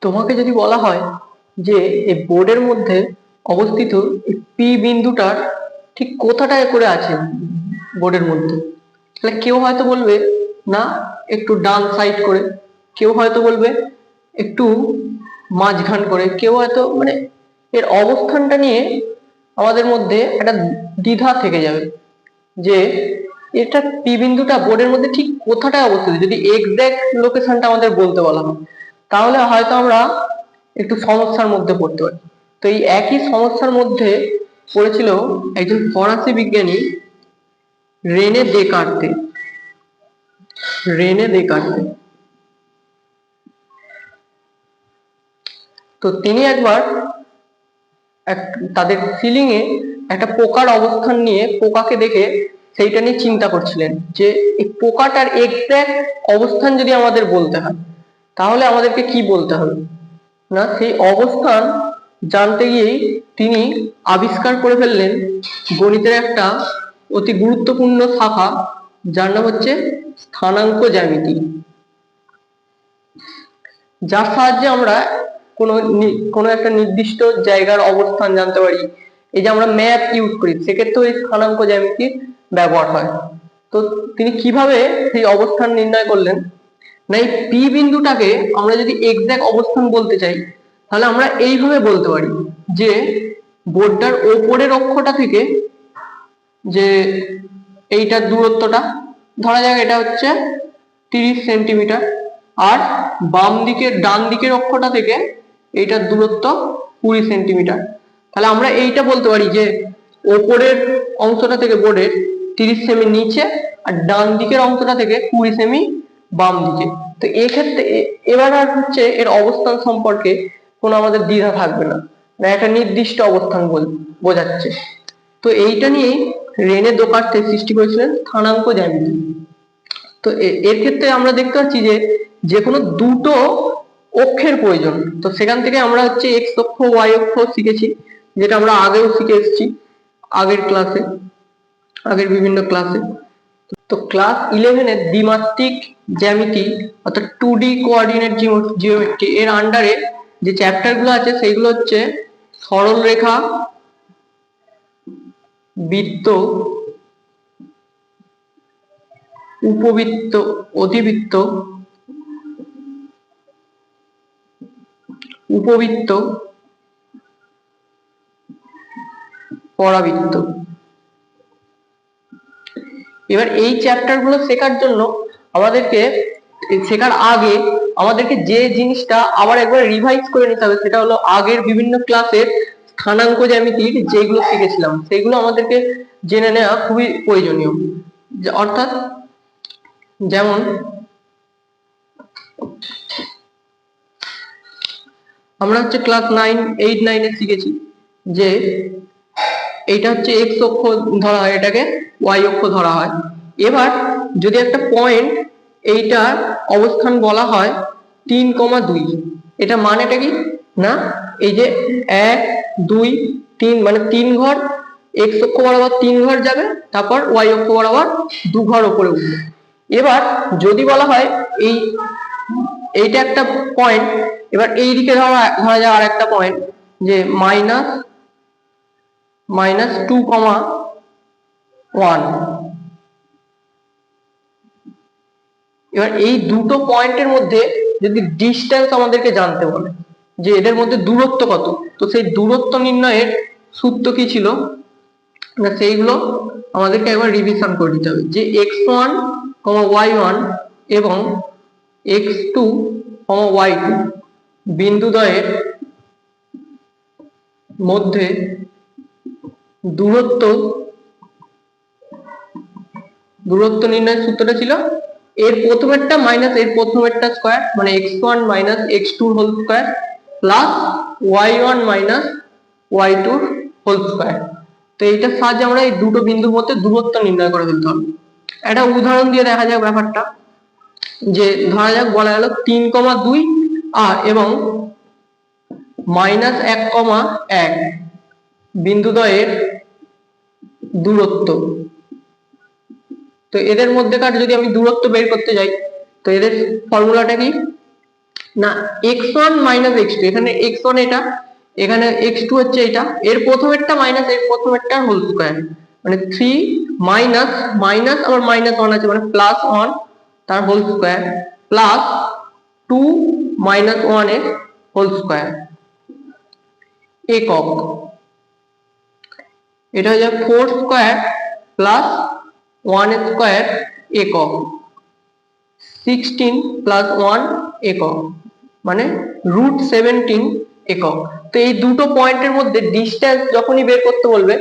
তোমাকে যদি বলা হয় যে এই বোর্ডের মধ্যে অবস্থিত পি বিন্দুটার ঠিক কোথাটায় করে আছে বোর্ডের মধ্যে? তাহলে কেউ হয়তো বলবে, না, একটু ডান সাইড করে। কেউ হয়তো বলবে, একটু মাঝখান করে। কেউ হয়তো মানে এর অবস্থানটা নিয়ে আমাদের মধ্যে একটা দ্বিধা থেকে যাবে যে এটা পি বিন্দুটা বোর্ডের মধ্যে ঠিক কোথাটায় অবস্থিত? যদি এক্সাক্ট লোকেশনটা আমাদের বলতে বলা হয়। তাহলে হয়তো আমরা একটু সমস্যার মধ্যে পড়তে পারি। তো এই একই সমস্যার মধ্যে পড়েছিল একজন ফরাসি বিজ্ঞানী, রেনে দেকার্তে রেনে দেকার্তে তো তিনি একবার এক, তাদের সিলিং এ একটা পোকার অবস্থান নিয়ে পোকাকে দেখে সেইটা নিয়ে চিন্তা করছিলেন যে এই পোকাটার এক্সাক্ট অবস্থান যদি আমাদের বলতে হয় তাহলে আমাদেরকে কি বলতে হবে? না, সেই অবস্থান জানতে গিয়েই তিনি আবিষ্কার করে ফেললেন গণিতের একটা অতি গুরুত্বপূর্ণ শাখা, যার নাম হচ্ছে স্থানাঙ্ক জ্যামিতি। যার সাহায্যে আমরা কোনো কোনো একটা নির্দিষ্ট জায়গার অবস্থান জানতে পারি। এই যে আমরা ম্যাপ ইউজ করি, সেক্ষেত্রেও এই স্থানাঙ্ক জ্যামিতির ব্যবহার হয়। তো তিনি কীভাবে সেই অবস্থান নির্ণয় করলেন? না এই পি বিন্দুটাকে আমরা যদি এক্সাক্ট অবস্থান বলতে চাই, তাহলে আমরা এইভাবে বলতে পারি যে বোর্ডটার ওপরের অক্ষটা থেকে যে এইটার দূরত্বটা, ধরা যাক এটা হচ্ছে তিরিশ সেন্টিমিটার, আর বাম দিকের, ডান দিকের অক্ষটা থেকে এইটার দূরত্ব কুড়ি সেন্টিমিটার। তাহলে আমরা এইটা বলতে পারি যে ওপরের অংশটা থেকে বোর্ডের তিরিশ সেমি নিচে আর ডান দিকের অংশটা থেকে কুড়ি সেমি বাম দিকে। তো এক্ষেত্রে এবার আর হচ্ছে এর অবস্থান সম্পর্কে কোনো আমাদের দ্বিধা থাকবে না। না একটা নির্দিষ্ট অবস্থান বোঝাচ্ছে। তো এইটা নিয়েই রেনে দোকার্তে সৃষ্টি করেছিলেন স্থানাঙ্ক জ্যামিতি। তো এর ক্ষেত্রে আমরা দেখতে পাচ্ছি যে যে কোনো দুটো অক্ষের প্রয়োজন। তো সেখান থেকে আমরা হচ্ছে এক্স অক্ষ ওয়াই অক্ষ শিখেছি, যেটা আমরা আগেও শিখে এসেছি, আগের ক্লাসে আগের বিভিন্ন ক্লাসে তো ক্লাস ইলেভেনের দ্বিমাত্রিক জ্যামিতি অর্থাৎ টু ডি কোঅর্ডিনেট জিওমেট্রি এর আন্ডারে যে চ্যাপ্টারগুলো আছে, সেইগুলো হচ্ছে সরল রেখা, বৃত্ত, উপবৃত্ত অধিবৃত্ত উপবৃত্ত, পরাবৃত্ত। এবার এই চ্যাপ্টারগুলো শেখার জন্য আমাদেরকে, শেখার আগে আমাদেরকে যে জিনিসটা আবার একবার রিভাইজ করে নিতে হবে, সেটা হলো আগের বিভিন্ন ক্লাসের স্থানাঙ্ক জ্যামিতির যেগুলো শিখেছিলাম, সেগুলো আমাদেরকে জেনে নেওয়া খুবই প্রয়োজনীয়। অর্থাৎ যেমন, আমরা হচ্ছে ক্লাস নাইন এইট নাইনে শিখেছি যে এইটা হচ্ছে এক্স অক্ষ ধরা হয় এটাকে ওয়াই অক্ষ ধরা হয়। এবার যদি একটা পয়েন্ট এইটার অবস্থান বলা হয় তিন কমা দুই, এটা মানেটা কি? না, এই যে এক, দুই, তিন মানে তিন ঘর এক্স অক্ষ বরাবর তিন ঘর যাবে, তারপর ওয়াই অক্ষ বরাবর দু ঘর ওপরে উঠবে। এবার যদি বলা হয় এই, এইটা একটা পয়েন্ট এবার এই দিকে ধরা ধরা যায় আর একটা পয়েন্ট যে minus minus two comma one. এবার এই দুটো পয়েন্টের মধ্যে যদি ডিস্টেন্স আমাদেরকে জানতে বলে, যে এদের মধ্যে দূরত্ব কত, তো সেই দূরত্ব নির্ণয়ের সূত্র কি ছিল? না, সেইগুলো আমাদেরকে একবার রিভিশন করে দিতে হবে। যে x one comma y one এবং x two comma y two বিন্দুদ্বয়ের মধ্যে দূরত্ব দূরত্ব নির্ণয়ের সূত্রটা ছিল এর প্রথমেরটা মাইনাস এর প্রথমেরটা স্কোয়ার মানে x one minus x two whole square plus y one minus y two whole square তো এইটার সাহায্যে আমরা এই দুটো বিন্দুর মধ্যে দূরত্ব নির্ণয় করে ফেলতে হবে। একটা উদাহরণ দিয়ে দেখা যাক ব্যাপারটা। যে ধরা যাক, বলা গেল তিন কমা দুই আর এবং মাইনাস এক কমা এক। বিন্দুদ্বয়ের দূরত্ব। তো এদের মধ্যেকার যদি আমি দূরত্ব বের করতে যাই, তো এদের ফর্মুলাটা কি? না x one minus x two এখানে এক্স ওয়ান এটা, এখানে এক্স টু হচ্ছে এটা, এর প্রথমেরটা মাইনাস এর প্রথমেরটা হোল স্কোয়ার মানে থ্রি মাইনাস মাইনাস আবার মাইনাস ওয়ান আছে মানে প্লাস ওয়ান তার whole square plus two minus ওয়ানের হোল স্কোয়ার একক। এটা হয়ে যাবে four square plus one square একক। সিক্সটিন প্লাস ওয়ান একক মানে রুট সেভেন্টিন একক। তো এই দুটো পয়েন্টের মধ্যে ডিস্টেন্স যখনই বের করতে বলবে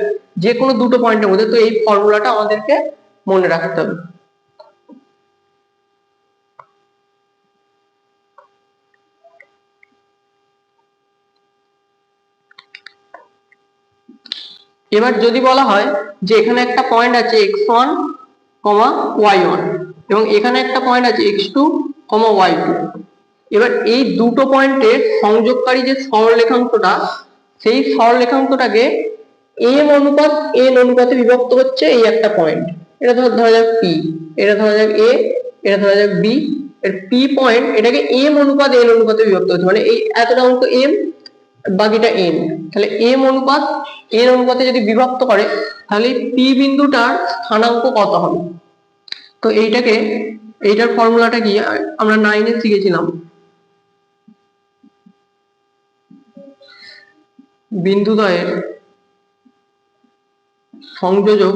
যে কোনো দুটো পয়েন্টের মধ্যে, তো এই ফর্মুলাটা আমাদেরকে মনে রাখতে হবে। এবার যদি বলা হয় যে এখানে একটা পয়েন্ট আছে x one comma y one এবং এখানে একটা পয়েন্ট আছে x two comma y two এবার এই দুটো পয়েন্টের সংযোগকারী যে সরলরেখাংশটা সেই সরলরেখাংশটাকে এম অনুপাত এন অনুপাতে বিভক্ত হচ্ছে এই একটা পয়েন্ট এটা ধর, ধরা যাক পি এটা ধরা যাক এ এটা ধরা যাক বি এর পি পয়েন্ট এটাকে এম অনুপাত এন অনুপাতে বিভক্ত হচ্ছে। মানে এই এতটা অঙ্ক এম বাকিটা এন তাহলে এম অনুপাত এন অনুপাতে যদি বিভক্ত করে, তাহলে পি বিন্দুটার স্থানাঙ্ক কত হবে? তো এইটাকে, এইটার ফর্মুলাটা কি, আমরা নাইনে শিখেছিলাম। বিন্দুদ্বয়ের সংযোজক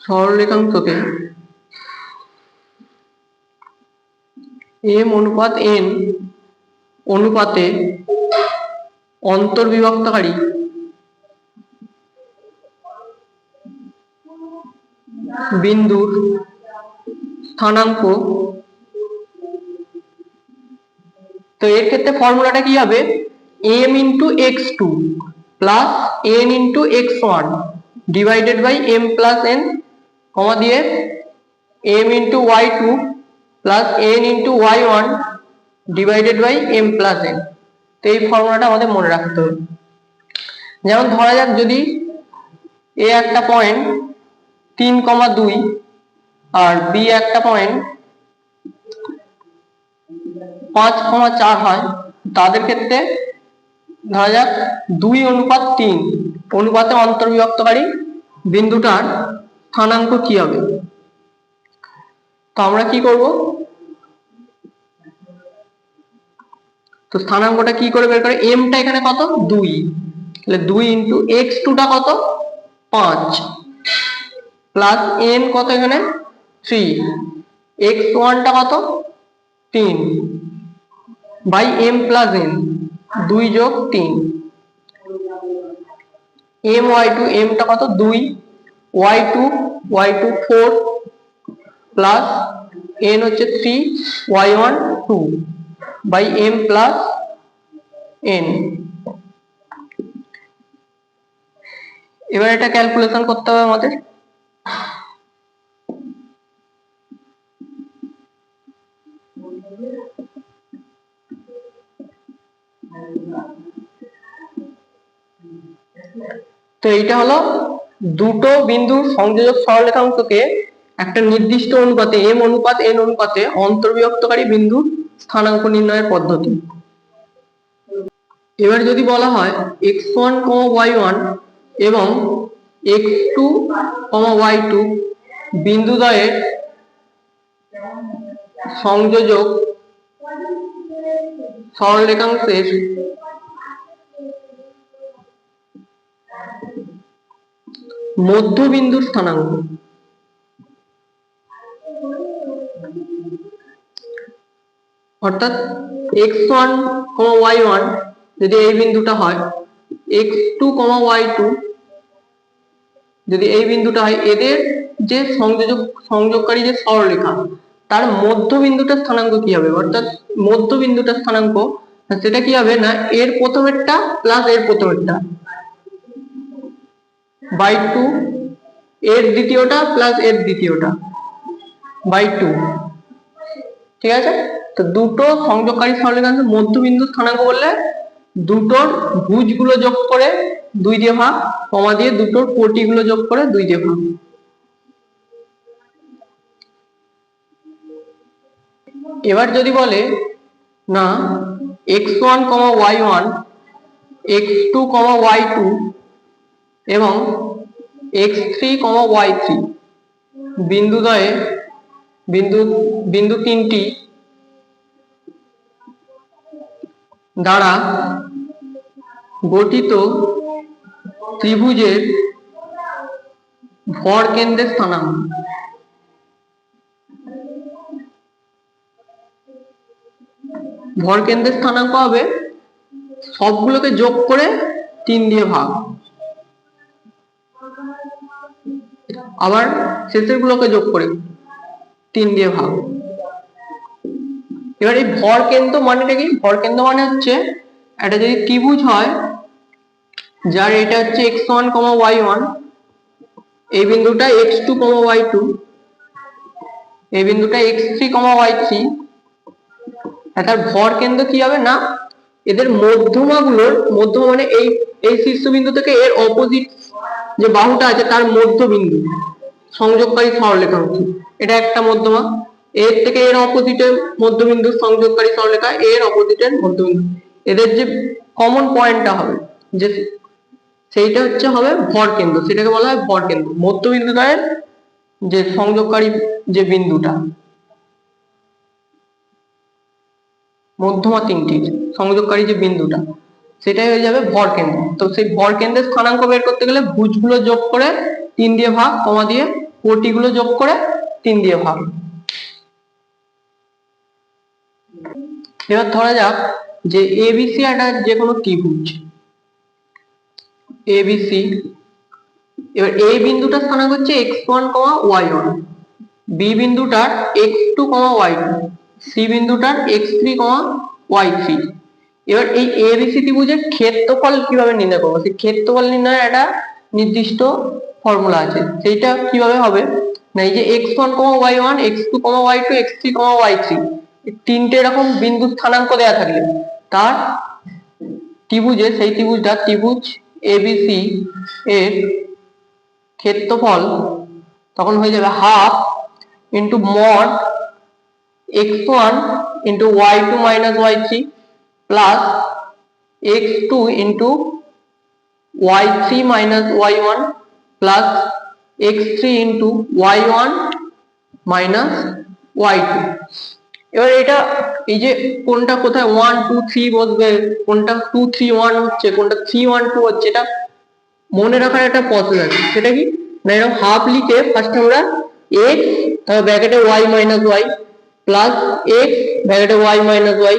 সরলরেখাংশকে এম অনুপাত এন অনুপাতে অন্তর্বিভক্তকারী। বিন্দুর স্থানাঙ্ক। তো এর ক্ষেত্রে ফর্মুলাটা কি হবে? M into X two plus N into X one divided by M plus N comma দিয়ে M into Y two plus N into Y one divided by M plus N তো এই ফর্মুলাটা আমাদের মনে রাখতে হবে। যেমন ধরা যাক যদি এ একটা পয়েন্ট তিন কমা দুই আর বি একটা পয়েন্ট পাঁচ কমা চার হয়, তাদের ক্ষেত্রে ধরা যাক দুই অনুপাত তিন। অনুপাতে অন্তর্বিভক্তকারী বিন্দুটার স্থানাঙ্ক কি হবে? তো আমরা কি করব? তো স্থানাঙ্কটা কি করে বের করে? এমটা এখানে কত? দুই। তাহলে দুই ইন্টু এক্স টুটা কত? পাঁচ। প্লাস এন কত এখানে? থ্রি এক্স ওয়ানটা কত? তিন। বাই এম প্লাস এন দুই যোগ তিন। এম ওয়াই টু এমটা কত? দুই। Y two Y two four plus N হচ্ছে three Y one two by M plus N. এবার এটা ক্যালকুলেশন করতে হবে আমাদের। তো এইটা হলো দুটো বিন্দুর সংযোজক সরলরেখাংশকে একটা নির্দিষ্ট অনুপাতে এম অনুপাত এন অনুপাতে অন্তর্বিভক্তকারী বিন্দুর স্থানাঙ্ক নির্ণয়ের পদ্ধতি। এবার যদি বলা হয় X one comma Y one এবং X two comma Y two বিন্দুদ্বয়ের সংযোজক সরলরেখাংশের মধ্যবিন্দুর স্থানাঙ্ক। অর্থাৎ X one comma Y one যদি এই বিন্দুটা হয় X two comma Y two যদি এই বিন্দুটা হয়, এদের যে সংযোজক, সংযোগকারী যে সরলরেখা, তার মধ্যবিন্দুটার স্থানাঙ্ক কি হবে? অর্থাৎ মধ্যবিন্দুটার স্থানাঙ্ক, সেটা কি হবে? না, এর প্রথমেরটা প্লাস এর প্রথমেরটা বাই টু এর দ্বিতীয়টা প্লাস এর দ্বিতীয়টা বাই টু ঠিক আছে? তো দুটো সংযোগকারী সরলরেখাংশের মধ্যবিন্দু স্থানাঙ্ক বললে দুটোর ভুজগুলো যোগ করে দুই দিয়ে ভাগ, কমা দিয়ে দুটোর কোটিগুলো যোগ করে দুই দিয়ে ভাগ। এবার যদি বলে, না, X one comma Y one, X two comma Y two এবং X three comma Y three, বিন্দুদ্বয়ে বিন্দু বিন্দু তিনটি দ্বারা গঠিত ত্রিভুজের ভর কেন্দ্রের স্থানাঙ্ক। ভর কেন্দ্রের স্থানাঙ্ক হবে সবগুলোকে যোগ করে তিন দিয়ে ভাগ। আবার শেষের গুলোকে যোগ করে তিন দিয়ে ভাগ। এবার এই ভর কেন্দ্র মানেটা কি? ভর কেন্দ্র মানে হচ্ছে এটা যদি ত্রিভুজ হয়, যার এটা হচ্ছে X one comma Y one এই বিন্দুটা X two comma Y two এই বিন্দুটা X three comma Y three তার ভর কেন্দ্র কি হবে? না, এদের মধ্যমাগুলোর মধ্যমা মানে এই এই শীর্ষবিন্দু থেকে এর অপোজিট যে বাহুটা আছে, তার মধ্যবিন্দু, সংযোগকারী সরলরেখা হচ্ছে এটা একটা মধ্যমা এর থেকে এর অপোজিটের মধ্যবিন্দু সংযোগকারী সরলরেখা, এর অপোজিটের মধ্যবিন্দু। এদের যে কমন পয়েন্টটা হবে, যে সেইটা হচ্ছে হবে ভর কেন্দ্র, সেটাকে বলা হয় ভর কেন্দ্র। মধ্যবিন্দুদ্বয়ের যে সংযোগকারী যে বিন্দুটা, মধ্যমা তিনটির সংযোগকারী যে বিন্দুটা, সেটাই হয়ে যাবে ভর কেন্দ্র। তো সেই ভর কেন্দ্রের স্থানাঙ্ক বের করতে গেলে ভুজগুলো যোগ করে তিন দিয়ে ভাগ, কমা দিয়ে কোটিগুলো যোগ করে তিন দিয়ে ভাগ। এবার ধরা যাক যে এবিসি একটা যে কোনো ত্রিভুজ এবিসি এবার এই বিন্দুটার স্থানাঙ্ক হচ্ছে X one comma Y one B বিন্দুটার X two comma Y two C বিন্দুটার X three comma Y three এবার এই এবিসি ত্রিভুজের ক্ষেত্রফল কীভাবে নির্ণয় করব? সেই ক্ষেত্রফল নির্ণয়ের একটা নির্দিষ্ট ফর্মুলা আছে। সেইটা কীভাবে হবে? না, এই যে X one comma Y one X two comma Y two X three comma Y three তিনটে এরকম বিন্দু স্থানাঙ্ক দেওয়া থাকলে, তার ত্রিভুজে সেই ত্রিভুজটা, ত্রিভুজ এবিসি এর ক্ষেত্রফল তখন হয়ে যাবে half into mod X one into Y two minus Y three plus X two into Y three minus Y one plus X three into Y one minus Y two. এবার এটা এই যে কোনটা কোথায় ওয়ান টু থ্রি বসবে, কোনটা two three one হচ্ছে, কোনটা থ্রি ওয়ান টু হচ্ছে, এটা মনে রাখার একটা প্রসেস আছে। সেটা কি? না, এরকম হাফ লিখে ফার্স্ট আমরা এক্স তারপর ব্র্যাকেটে Y minus Y plus X ব্র্যাকেটে Y minus Y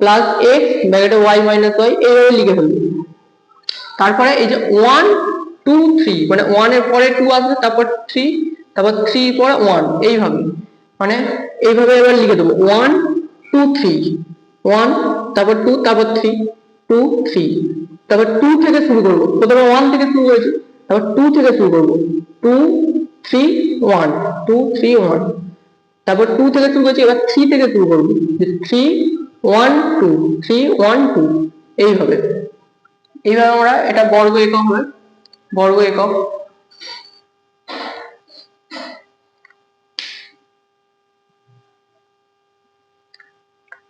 plus X ব্র্যাকেটে ওয়াই মাইনাস ওয়াই এইভাবে লিখে ফেলব। তারপরে এই যে ওয়ান টু থ্রি মানে ওয়ানের পরে টু আসবে, তারপর থ্রি তারপর থ্রি পরে ওয়ান এইভাবে। মানে এইভাবে এবার লিখে দেবো। ওয়ান টু থ্রি ওয়ান তারপর টু তারপর থ্রি টু থ্রি তারপর টু থেকে শুরু করব। প্রথমে ওয়ান থেকে শুরু করেছি, তারপর টু থেকে শুরু করব। Two three one two three one তারপর টু থেকে শুরু করছি, এবার থ্রি থেকে শুরু করব। Three one two three one two এইভাবে। এইভাবে আমরা এটা বর্গ একক হবে বর্গ একক।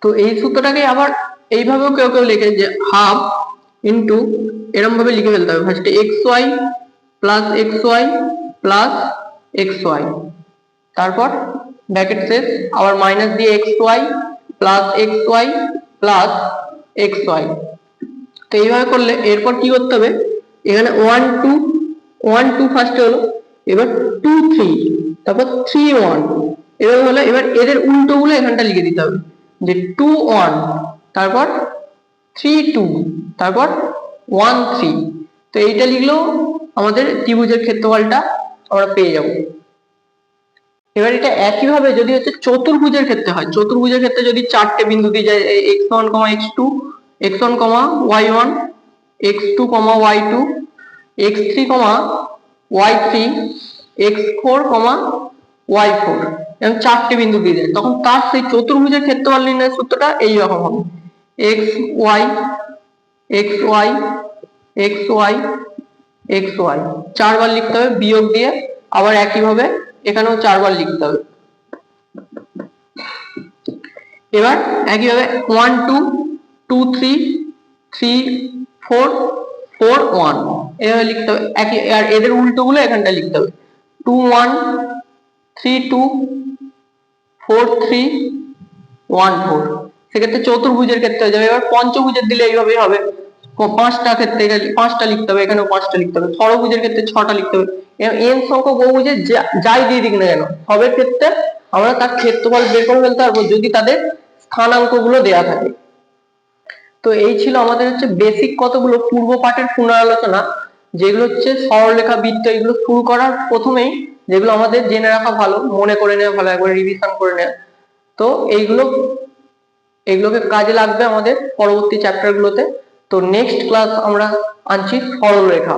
তো এই সূত্রটাকে আবার এইভাবেও কেউ কেউ লিখে যে হাফ ইন্টু এরম ভাবে লিখে ফেলতে হবে। ফার্স্টে X Y plus X Y plus X Y তারপর ব্র্যাকেট শেষ, আবার মাইনাস দিয়ে X Y plus X Y plus X Y তো এইভাবে করলে এরপর কি করতে হবে? এখানে ওয়ান টু ওয়ান টু ফার্স্টে হলো, এবার টু থ্রি তারপর থ্রি ওয়ান এভাবে হলো এবার এদের উল্টো গুলো এখানটা লিখে দিতে হবে। যে টু ওয়ান তারপর থ্রি টু তারপর ওয়ান থ্রি তো এইটা লিখলেও আমাদের ত্রিভুজের ক্ষেত্রফলটা আমরা পেয়ে যাব। এবার এটা একইভাবে যদি হচ্ছে চতুর্ভুজের ক্ষেত্রে হয়, চতুর্ভুজের ক্ষেত্রে যদি চারটে বিন্দু দিয়ে যায় X one comma X two X one comma Y one X two comma Y two X three comma Y three X four comma Y four এবং চারটি বিন্দু দিয়ে। যায় তখন তার সেই চতুর্ভুজের ক্ষেত্রফল নির্ণয়ের সূত্রটা এইরকম হবে। X Y X Y X Y X Y চারবার লিখতে হবে বিয়োগ দিয়ে, আবার একইভাবে এখানেও চারবার লিখতে হবে। এবার একইভাবে one two two three three four four one এভাবে লিখতে হবে। একই আর এদের উল্টোগুলো এখানটা লিখতে হবে। Two one three two four three one four সেক্ষেত্রে চতুর্ভুজের ক্ষেত্রে হয়ে যাবে, এবার পঞ্চভুজের দিলে এইভাবেই হবে। পাঁচটা ক্ষেত্রে পাঁচটা লিখতে হবে, এখানেও পাঁচটা লিখতে হবে। ষড়ভুজের ক্ষেত্রে ছটা লিখতে হবে। এন সংখ্যক বহুভুজে যা- যাই দিয়ে দিক না কেন, সবের ক্ষেত্রে আমরা তার ক্ষেত্রফল বের করে ফেলতে পারব যদি তাদের স্থানাঙ্কগুলো দেয়া থাকে। তো এই ছিল আমাদের হচ্ছে বেসিক কতগুলো পূর্ব পাঠের পুনরালোচনা, যেগুলো হচ্ছে সরলরেখা বৃত্ত, এগুলো শুরু করার প্রথমেই যেগুলো আমাদের জেনে রাখা ভালো, মনে করে নেওয়া ভালো, একবার রিভিশন করে নেওয়া। তো এইগুলো এগুলোকে কাজে লাগবে আমাদের পরবর্তী চ্যাপ্টারগুলোতে তো নেক্সট ক্লাস আমরা আনছি সরলরেখা।